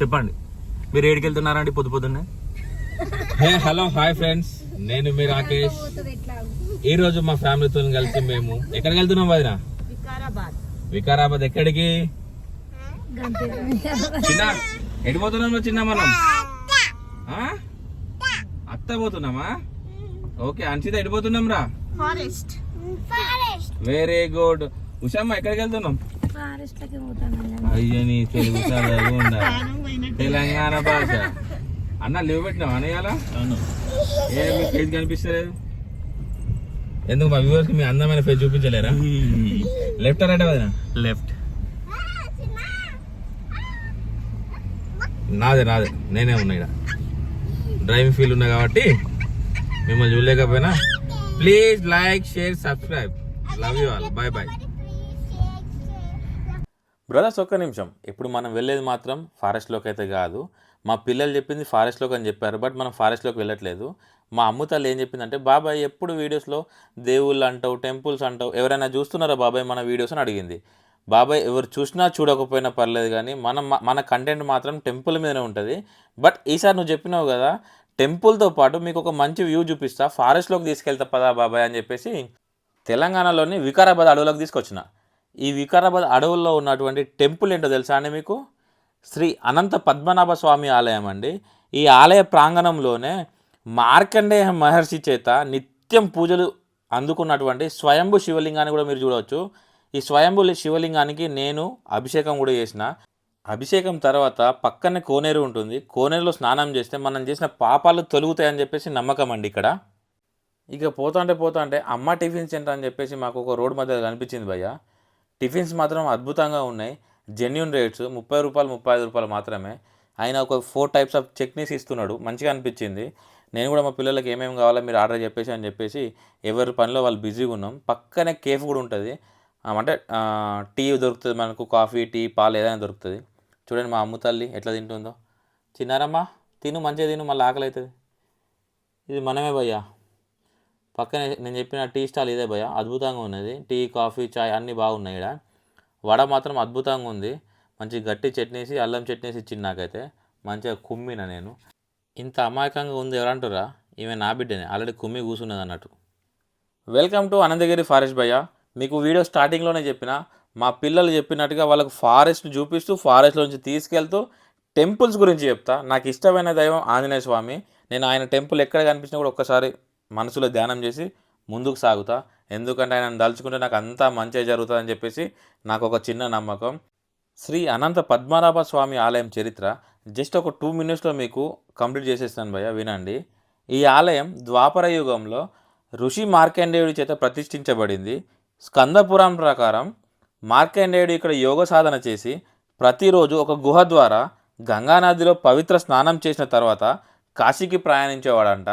చెప్పండి. మీరు ఏడికి వెళ్తున్నారండి పొద్దు పొద్దున్నే? Hey hello hi friends. నేను మీ రాకేష్. ఈ రోజు మా ఫ్యామిలీతో కలిసి మేము ఎక్కడికి వెళ్తున్నాం వదిన? వికారాబాద్. వికారాబాద్ ఎక్కడికి? చిన్న ఎటు పోతున్నాం చిన్న మనం? ఆ? అత్త పోతున్నామా? ఓకే అన్షిత ఎటు పోతున్నాం రా? ఫారెస్ట్. వెరీ గుడ్ ఉషామ్మ ఎక్కడికి వెళ్తున్నాం? అయ్యో నీ తెలుగు తెలంగాణ భాష. అన్న లీవ్ పెట్టినావా అన్నయ్యాల ఏ మీ కనిపిస్తలేదు? ఎందుకు మా వ్యూవర్స్ మీ అందమైన ఫేస్ చూపించలేరా? లెఫ్ట్ రైట్ వదినా? లెఫ్ట్ నాదే నాదే. నేనే ఉన్నా ఇక్కడ డ్రైవింగ్ ఫీల్ ఉన్నా కాబట్టి మిమ్మల్ని చూడలేకపోయినా. Please like share subscribe love you all bye bye brothers ఒక్క నిమిషం. ఇప్పుడు మనం వెళ్ళేది మాత్రం ఫారెస్ట్లోకి అయితే కాదు. మా పిల్లలు చెప్పింది ఫారెస్ట్లోకి అని చెప్పారు బట్ మనం ఫారెస్ట్లోకి వెళ్ళట్లేదు. మా అమ్ముతాలు ఏం చెప్పిందంటే బాబాయ్ ఎప్పుడు వీడియోస్లో దేవుళ్ళు అంటావు టెంపుల్స్ అంటావు ఎవరైనా చూస్తున్నారా బాబాయ్ మన వీడియోస్ అని అడిగింది. బాబాయ్ ఎవరు చూసినా చూడకపోయినా పర్లేదు కానీ మనం మన కంటెంట్ మాత్రం టెంపుల్ మీదనే ఉంటుంది. బట్ ఈసారి నువ్వు చెప్పినావు కదా టెంపుల్తో పాటు మీకు ఒక మంచి వ్యూ చూపిస్తా. ఫారెస్ట్లోకి తీసుకెళ్తా పదా బాబాయ్ అని చెప్పేసి తెలంగాణలోని వికారాబాద్ అడవులకు తీసుకొచ్చిన. ఈ వికారాబాద్ అడవుల్లో ఉన్నటువంటి టెంపుల్ ఏంటో తెలుసా అండి మీకు? శ్రీ అనంత పద్మనాభ స్వామి ఆలయం అండి. ఈ ఆలయ ప్రాంగణంలోనే మార్కండేయ మహర్షి చేత నిత్యం పూజలు అందుకున్నటువంటి స్వయంభు శివలింగాన్ని కూడా మీరు చూడవచ్చు. ఈ స్వయంభు శివలింగానికి నేను అభిషేకం కూడా చేసిన. అభిషేకం తర్వాత పక్కనే కోనేరు ఉంటుంది. కోనేరులో స్నానం చేస్తే మనం చేసిన పాపాలు తొలుగుతాయని చెప్పేసి నమ్మకం అండి ఇక్కడ. ఇక పోతాంటే పోతాంటే అమ్మ టిఫిన్ సెంటర్ అని చెప్పేసి మాకు ఒక రోడ్ మధ్య కనిపించింది భయ్య. టిఫిన్స్ మాత్రం అద్భుతంగా ఉన్నాయి. జెన్యున్ రేట్స్ ముప్పై రూపాయలు ముప్పై ఐదు రూపాయలు మాత్రమే. ఆయన ఒక ఫోర్ టైప్స్ ఆఫ్ చట్నీస్ ఇస్తున్నాడు. మంచిగా అనిపించింది. నేను కూడా మా పిల్లలకి ఏమేమి కావాలో మీరు ఆర్డర్ చెప్పేసి అని చెప్పేసి ఎవరి పనిలో వాళ్ళు బిజీగా ఉన్నాం. పక్కనే కేఫ్ కూడా ఉంటుంది. అంటే టీ దొరుకుతుంది మనకు. కాఫీ టీ పాలు ఏదైనా దొరుకుతుంది. చూడండి మా అమ్మ తల్లి ఎట్లా తింటుందో. తిన్నారమ్మా? తిను మంచిగా తిను మళ్ళీ ఆకలి అవుతుంది ఇది మనమే భయ్యా. పక్కనే నేను చెప్పిన టీ స్టాల్ ఇదే భయ అద్భుతంగా ఉన్నది. టీ కాఫీ చాయ్ అన్నీ బాగున్నాయి ఇక్కడ వడ మాత్రం అద్భుతంగా ఉంది. మంచి గట్టి చట్నీసి అల్లం చట్నీసి ఇచ్చింది నాకైతే. మంచిగా కుమ్మిన నేను. ఇంత అమాయకంగా ఉంది ఎవరంటారా? ఈమె నా బిడ్డనే. ఆల్రెడీ కుమ్మి కూర్చున్నది అన్నట్టు. వెల్కమ్ టు అనంతగిరి ఫారెస్ట్ భయ్య. మీకు వీడియో స్టార్టింగ్లోనే చెప్పిన మా పిల్లలు చెప్పినట్టుగా వాళ్ళకు ఫారెస్ట్ చూపిస్తూ ఫారెస్ట్లో నుంచి తీసుకెళ్తూ టెంపుల్స్ గురించి చెప్తా. నాకు ఇష్టమైన దైవం ఆంజనేయ స్వామి. నేను ఆయన టెంపుల్ ఎక్కడ కనిపించినా కూడా ఒక్కసారి మనసులో ధ్యానం చేసి ముందుకు సాగుతా. ఎందుకంటే ఆయన దలుచుకుంటే నాకు అంతా మంచిగా జరుగుతుందని చెప్పేసి నాకు ఒక చిన్న నమ్మకం. శ్రీ అనంత పద్మనాభ స్వామి ఆలయం చరిత్ర జస్ట్ ఒక టూ మినిట్స్లో మీకు కంప్లీట్ చేసేస్తాను భయ్య వినండి. ఈ ఆలయం ద్వాపర యుగంలో ఋషి మార్కండేయుడి చేత ప్రతిష్ఠించబడింది. స్కంద పురాణం ప్రకారం మార్కండేయుడు ఇక్కడ యోగ సాధన చేసి ప్రతిరోజు ఒక గుహ ద్వారా గంగానదిలో పవిత్ర స్నానం చేసిన తర్వాత కాశీకి ప్రయాణించేవాడంట.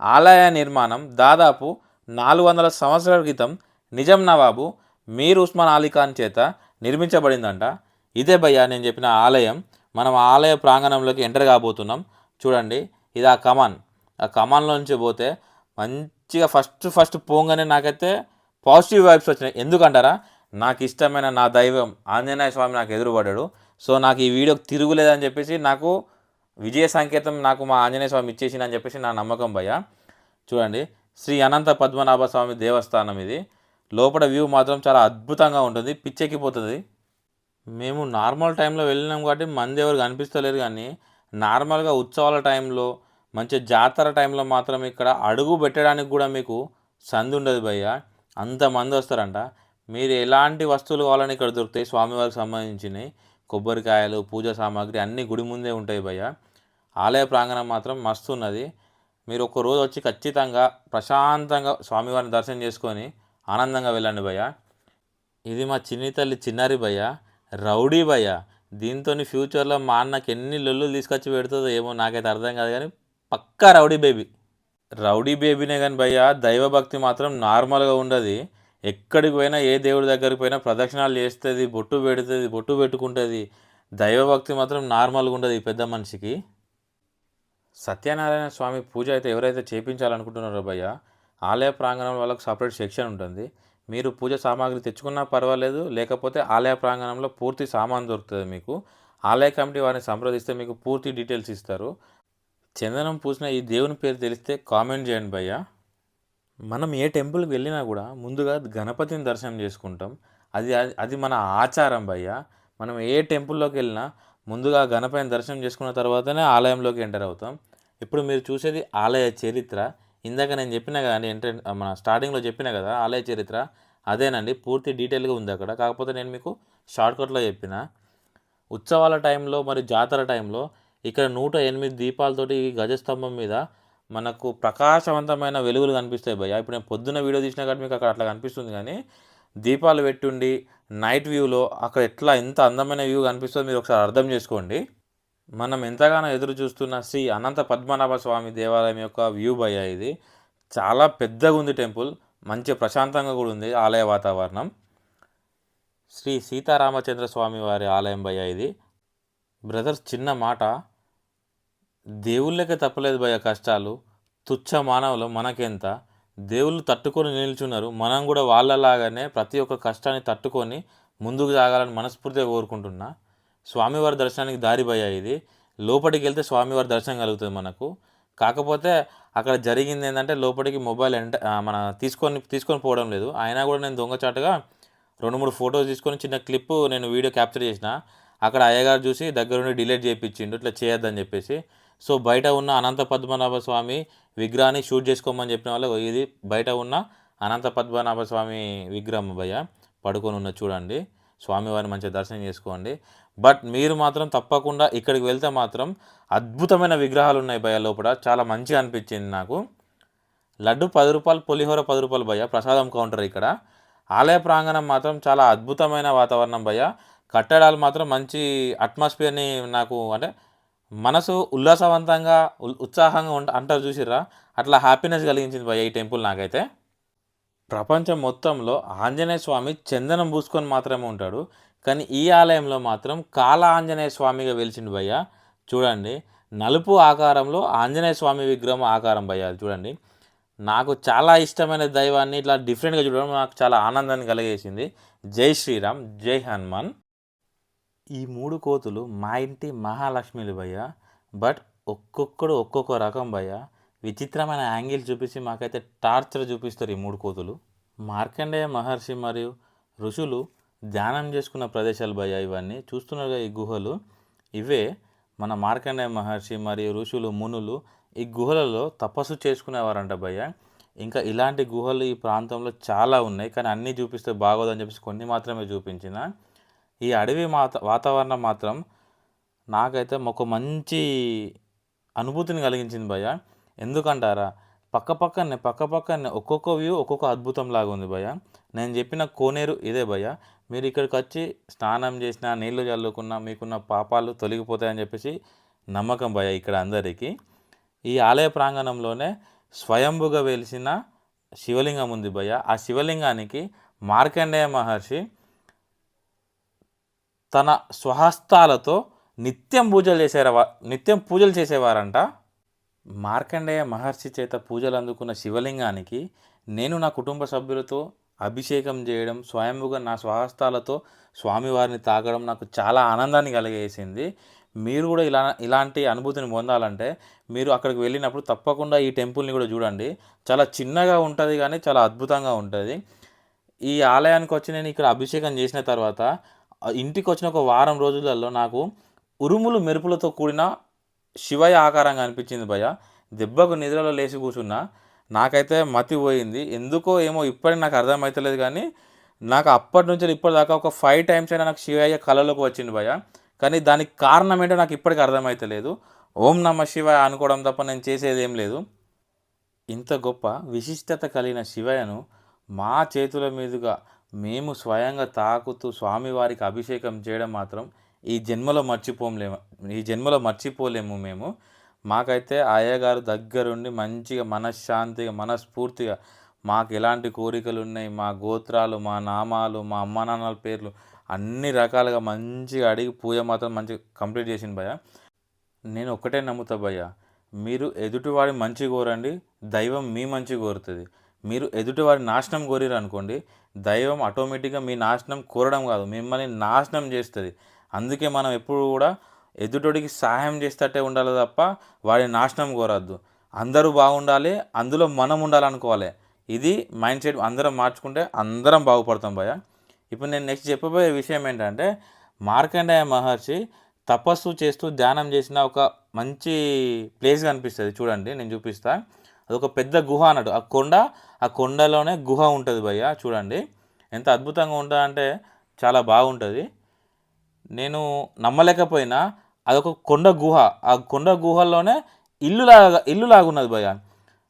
ఆలయ నిర్మాణం దాదాపు నాలుగు వందల సంవత్సరాల క్రితం నిజాం నవాబు మీర్ ఉస్మాన్ అలీ ఖాన్ చేత నిర్మించబడిందంట. ఇదే భయ్యా నేను చెప్పిన ఆలయం మనం ఆలయ ప్రాంగణంలోకి ఎంటర్ కాబోతున్నాం. చూడండి ఇది ఆ కమాన్. ఆ కమాన్లో నుంచి పోతే మంచిగా ఫస్ట్ ఫస్ట్ పోగానే నాకైతే పాజిటివ్ వైబ్స్ వచ్చినాయి. ఎందుకంటారా? నాకు ఇష్టమైన నా దైవం ఆంజనేయ స్వామి నాకు ఎదురుపడ్డాడు. సో నాకు ఈ వీడియోకి తిరుగులేదని చెప్పేసి నాకు విజయ సంకేతం నాకు మా ఆంజనేయ స్వామి ఇచ్చేసిందని చెప్పేసి నా నమ్మకం భయ్య. చూడండి శ్రీ అనంత పద్మనాభ స్వామి దేవస్థానం ఇది. లోపల వ్యూ మాత్రం చాలా అద్భుతంగా ఉంటుంది పిచ్చెక్కిపోతుంది. మేము నార్మల్ టైంలో వెళ్ళినాం కాబట్టి మంది ఎవరు కనిపిస్తలేరు కానీ నార్మల్గా ఉత్సవాల టైంలో మంచి జాతర టైంలో మాత్రం ఇక్కడ అడుగు పెట్టడానికి కూడా మీకు సందు ఉండదు భయ్య. అంతమంది వస్తారంట. మీరు ఎలాంటి వస్తువులు కావాలని ఇక్కడ దొరుకుతాయి స్వామివారికి సంబంధించినవి? కొబ్బరికాయలు పూజ సామాగ్రి అన్నీ గుడి ముందే ఉంటాయి భయ్య. ఆలయ ప్రాంగణం మాత్రం మస్తు ఉన్నది. మీరు ఒక రోజు వచ్చి ఖచ్చితంగా ప్రశాంతంగా స్వామివారిని దర్శనం చేసుకొని ఆనందంగా వెళ్ళండి భయ్య. ఇది మా చిన్ని తల్లి చిన్నారి భయ్య. రౌడీ భయ్య. దీంతో ఫ్యూచర్లో మా అన్నకి ఎన్ని లొల్లు తీసుకొచ్చి పెడుతుందో ఏమో నాకైతే అర్థం కాదు కానీ పక్కా రౌడీ బేబీ. రౌడీ బేబీనే కానీ భయ్య దైవభక్తి మాత్రం నార్మల్గా ఉండదు. ఎక్కడికి పోయినా ఏ దేవుడి దగ్గరికి పోయినా ప్రదక్షిణాలు చేస్తుంది బొట్టు పెడుతుంది బొట్టు పెట్టుకుంటుంది. దైవభక్తి మాత్రం నార్మల్గా ఉండదు ఈ పెద్ద మనిషికి. సత్యనారాయణ స్వామి పూజ అయితే ఎవరైతే చేపించాలనుకుంటున్నారో భయ్య ఆలయ ప్రాంగణం వాళ్ళకు సపరేట్ సెక్షన్ ఉంటుంది. మీరు పూజ సామాగ్రి తెచ్చుకున్నా పర్వాలేదు లేకపోతే ఆలయ ప్రాంగణంలో పూర్తి సామాన్ దొరుకుతుంది మీకు. ఆలయ కమిటీ వారిని సంప్రదిస్తే మీకు పూర్తి డీటెయిల్స్ ఇస్తారు. చందనం పూసిన ఈ దేవుని పేరు తెలిస్తే కామెంట్ చేయండి భయ్య. మనం ఏ టెంపుల్కి వెళ్ళినా కూడా ముందుగా గణపతిని దర్శనం చేసుకుంటాం. అది అది మన ఆచారం భయ్య. మనం ఏ టెంపుల్లోకి వెళ్ళినా ముందుగా గణపైన దర్శనం చేసుకున్న తర్వాతనే ఆలయంలోకి ఎంటర్ అవుతాం. ఇప్పుడు మీరు చూసేది ఆలయ చరిత్ర. ఇందాక నేను చెప్పిన కదండి ఎంటర్ మన స్టార్టింగ్లో చెప్పిన కదా ఆలయ చరిత్ర. అదేనండి పూర్తి డీటెయిల్గా ఉంది అక్కడ. కాకపోతే నేను మీకు షార్ట్కట్లో చెప్పిన. ఉత్సవాల టైంలో మరి జాతర టైంలో ఇక్కడ నూట ఎనిమిది దీపాలతోటి ఈ గజస్తంభం మీద మనకు ప్రకాశవంతమైన వెలుగులు కనిపిస్తాయి భయ్య. ఇప్పుడు నేను పొద్దున్న వీడియో తీసినా కాబట్టి మీకు అక్కడ అట్లా కనిపిస్తుంది కానీ దీపాలు పెట్టుండి నైట్ వ్యూలో అక్కడ ఎట్లా ఎంత అందమైన వ్యూ కనిపిస్తుందో మీరు ఒకసారి అర్థం చేసుకోండి. మనం ఎంతగానో ఎదురు చూస్తున్న శ్రీ అనంత పద్మనాభ స్వామి దేవాలయం యొక్క వ్యూ భయ ఇది. చాలా పెద్దగా ఉంది టెంపుల్. మంచి ప్రశాంతంగా కూడా ఉంది ఆలయ వాతావరణం. శ్రీ సీతారామచంద్ర స్వామి వారి ఆలయం భయ ఇది. బ్రదర్స్ చిన్న మాట. దేవుళ్ళకే తప్పలేదు భయ కష్టాలు. తుచ్చ మానవులు మనకెంత? దేవుళ్ళు తట్టుకొని నిల్చున్నారు. మనం కూడా వాళ్ళలాగానే ప్రతి ఒక్క కష్టాన్ని తట్టుకొని ముందుకు సాగాలని మనస్ఫూర్తిగా కోరుకుంటున్నా. స్వామివారి దర్శనానికి దారి ఇది. లోపలికి వెళ్తే స్వామివారి దర్శనం కలుగుతుంది మనకు. కాకపోతే అక్కడ జరిగింది ఏంటంటే లోపలికి మొబైల్ ఎంట మన తీసుకొని తీసుకొని పోవడం లేదు. అయినా కూడా నేను దొంగచాటుగా రెండు మూడు ఫొటోస్ తీసుకొని చిన్న క్లిప్ నేను వీడియో క్యాప్చర్ చేసిన. అక్కడ అయ్యగారు చూసి దగ్గరుండి డిలీట్ చేయించిండు ఇట్లా చేయొద్దని చెప్పేసి సో బయట ఉన్న అనంత పద్మనాభ స్వామి విగ్రహాన్ని షూట్ చేసుకోమని చెప్పిన వాళ్ళు ఇది బయట ఉన్న అనంత పద్మనాభ స్వామి విగ్రహం భయ్య పడుకొని ఉన్న చూడండి. స్వామివారిని మంచిగా దర్శనం చేసుకోండి. బట్ మీరు మాత్రం తప్పకుండా ఇక్కడికి వెళ్తే మాత్రం అద్భుతమైన విగ్రహాలు ఉన్నాయి భయ్య లోపల. చాలా మంచిగా అనిపించింది నాకు. లడ్డు పది రూపాయలు పులిహోర పది రూపాయలు భయ్య ప్రసాదం కౌంటర్ ఇక్కడ. ఆలయ ప్రాంగణం మాత్రం చాలా అద్భుతమైన వాతావరణం భయ్య. కట్టడాలు మాత్రం మంచి అట్మాస్ఫియర్ని నాకు అంటే మనసు ఉల్లాసవంతంగా ఉల్- ఉత్సాహంగా ఉంట అంటారు చూసిర్రా? అట్లా హ్యాపీనెస్ కలిగించింది భయ ఈ టెంపుల్ నాకైతే. ప్రపంచం మొత్తంలో ఆంజనేయ స్వామి చందనం పూసుకొని మాత్రమే ఉంటాడు. కానీ ఈ ఆలయంలో మాత్రం కాల ఆంజనేయ స్వామిగా వెలిచిండు భయ్య. చూడండి నలుపు ఆకారంలో ఆంజనేయ స్వామి విగ్రహం ఆకారం భయ్య అది చూడండి. నాకు చాలా ఇష్టమైన దైవాన్ని ఇట్లా డిఫరెంట్గా చూడడం నాకు చాలా ఆనందాన్ని కలిగేసింది. జై శ్రీరామ్ జై హనుమాన్. ఈ మూడు కోతులు మా ఇంటి మహాలక్ష్మిలు భయ్య. బట్ ఒక్కొక్కడు ఒక్కొక్క రకం భయ్య. విచిత్రమైన యాంగిల్ చూపించి మాకైతే టార్చర్ చూపిస్తారు ఈ మూడు కోతులు. మార్కండేయ మహర్షి మరియు ఋషులు ధ్యానం చేసుకున్న ప్రదేశాలు భయ ఇవన్నీ. చూస్తున్నారుగా ఈ గుహలు. ఇవే మన మార్కండేయ మహర్షి మరియు ఋషులు మునులు ఈ గుహలలో తపస్సు చేసుకునేవారంట భయ్య. ఇంకా ఇలాంటి గుహలు ఈ ప్రాంతంలో చాలా ఉన్నాయి. కానీ అన్నీ చూపిస్తే బాగోదని చెప్పేసి కొన్ని మాత్రమే చూపించిన. ఈ అడవి మాత వాతావరణం మాత్రం నాకైతే ఒక మంచి అనుభూతిని కలిగించింది భయ్య. ఎందుకంటారా? పక్క పక్కనే పక్క పక్కనే ఒక్కొక్క వ్యూ ఒక్కొక్క అద్భుతం లాగా ఉంది భయ్య. నేను చెప్పిన కోనేరు ఇదే భయ్య. మీరు ఇక్కడికి వచ్చి స్నానం చేసినా నీళ్ళు చల్లుకున్నా మీకున్న పాపాలు తొలగిపోతాయని చెప్పేసి నమ్మకం భయ ఇక్కడ అందరికీ. ఈ ఆలయ ప్రాంగణంలోనే స్వయంభుగా వెలిసిన శివలింగం ఉంది భయ్య. ఆ శివలింగానికి మార్కండేయ మహర్షి తన స్వహస్తాలతో నిత్యం పూజలు చేసేవా నిత్యం పూజలు చేసేవారంట. మార్కండేయ మహర్షి చేత పూజలు అందుకున్న శివలింగానికి నేను నా కుటుంబ సభ్యులతో అభిషేకం చేయడం స్వయంభుగా నా స్వహస్తాలతో స్వామివారిని తాగడం నాకు చాలా ఆనందాన్ని కలిగేసింది. మీరు కూడా ఇలా ఇలాంటి అనుభూతిని పొందాలంటే మీరు అక్కడికి వెళ్ళినప్పుడు తప్పకుండా ఈ టెంపుల్ని కూడా చూడండి. చాలా చిన్నగా ఉంటుంది కానీ చాలా అద్భుతంగా ఉంటుంది. ఈ ఆలయానికి వచ్చి నేను ఇక్కడ అభిషేకం చేసిన తర్వాత ఇంటికి వచ్చిన ఒక వారం రోజులలో నాకు ఉరుములు మెరుపులతో కూడిన శివయ్య ఆకారంగా అనిపించింది భయ్య. దెబ్బకు నిద్రలో లేచి కూర్చున్నా. నాకైతే మతి పోయింది. ఎందుకో ఏమో ఇప్పటికి నాకు అర్థమవుతలేదు కానీ నాకు అప్పటి నుంచి ఇప్పటిదాకా ఒక ఫైవ్ టైమ్స్ అయినా నాకు శివయ్య కళలోకి వచ్చింది భయ్య. కానీ దానికి కారణం ఏంటో నాకు ఇప్పటికి అర్థమవుతలేదు ఓం నమ శివాయ అనుకోవడం తప్ప నేను చేసేది ఏం లేదు. ఇంత గొప్ప విశిష్టత కలిగిన శివయ్యను మా చేతుల మీదుగా మేము స్వయంగా తాకుతూ స్వామివారికి అభిషేకం చేయడం మాత్రం ఈ జన్మలో మర్చిపోలేము. ఈ జన్మలో మర్చిపోలేము మేము. మాకైతే అయ్యగారు దగ్గరుండి మంచిగా మనశ్శాంతిగా మనస్ఫూర్తిగా మాకు ఎలాంటి కోరికలు ఉన్నాయి మా గోత్రాలు మా నామాలు మా అమ్మ నాన్నల పేర్లు అన్ని రకాలుగా మంచిగా అడిగి పూజ మాత్రం మంచిగా కంప్లీట్ చేసింది భయ్య. నేను ఒకటే నమ్ముతా భయ్య. మీరు ఎదుటివాడి మంచి కోరండి దైవం మీ మంచి కోరుతుంది. మీరు ఎదుటివారి నాశనం కోరిరు అనుకోండి దైవం ఆటోమేటిక్గా మీ నాశనం కోరడం కాదు మిమ్మల్ని నాశనం చేస్తుంది. అందుకే మనం ఎప్పుడు కూడా ఎదుటోడికి సహాయం చేస్తట్టే ఉండాలి తప్ప వాడి నాశనం కోరద్దు. అందరూ బాగుండాలి అందులో మనం ఉండాలనుకోవాలి. ఇది మైండ్ సెట్ అందరం మార్చుకుంటే అందరం బాగుపడతాం భయ ఇప్పుడు నేను నెక్స్ట్ చెప్పబోయే విషయం ఏంటంటే మార్కండేయ మహర్షి తపస్సు చేస్తూ ధ్యానం చేసిన ఒక మంచి ప్లేస్ కనిపిస్తుంది. చూడండి నేను చూపిస్తాను అదొక పెద్ద గుహ అన్నట్టు. ఆ కొండ ఆ కొండలోనే గుహ ఉంటుంది భయ్య చూడండి. ఎంత అద్భుతంగా ఉంటుంది అంటే చాలా బాగుంటుంది. నేను నమ్మలేకపోయినా అదొక కొండ గుహ. ఆ కొండ గుహల్లోనే ఇల్లు లాగా ఇల్లు లాగా ఉన్నది భయ్య.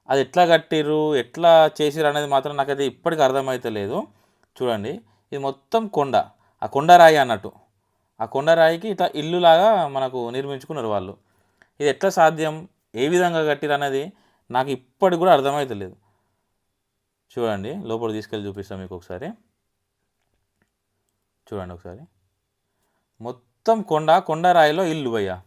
అది ఎట్లా కట్టిర్రు ఎట్లా చేసిర్రు అనేది మాత్రం నాకైతే ఇప్పటికీ అర్థమైతలేదు చూడండి ఇది మొత్తం కొండ. ఆ కొండరాయి అన్నట్టు. ఆ కొండరాయికి ఇట్లా ఇల్లులాగా మనకు నిర్మించుకున్నారు వాళ్ళు. ఇది ఎట్లా సాధ్యం? ఏ విధంగా కట్టిరు అనేది నాకు ఇప్పటికి కూడా అర్థమవుతలేదు చూడండి లోపల తీసుకెళ్ళి చూపిస్తాను మీకు ఒకసారి. చూడండి ఒకసారి. మొత్తం కొండ కొండరాయిలో ఇల్లు భయ్యా.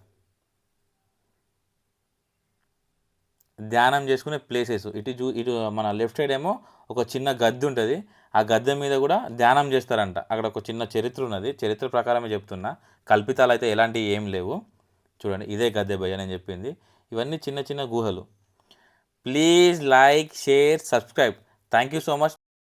ధ్యానం చేసుకునే ప్లేసెస్ ఇటు చూ ఇటు మన లెఫ్ట్ సైడ్ ఏమో ఒక చిన్న గద్దె ఉంటుంది. ఆ గద్దె మీద కూడా ధ్యానం చేస్తారంట. అక్కడ ఒక చిన్న చరిత్ర ఉన్నది. చరిత్ర ప్రకారమే చెప్తున్నా. కల్పితాలు అయితే ఎలాంటివి ఏం లేవు. చూడండి ఇదే గద్దె భయ్య నేను చెప్పింది. ఇవన్నీ చిన్న చిన్న గుహలు. Please like, share, subscribe. Thank you so much.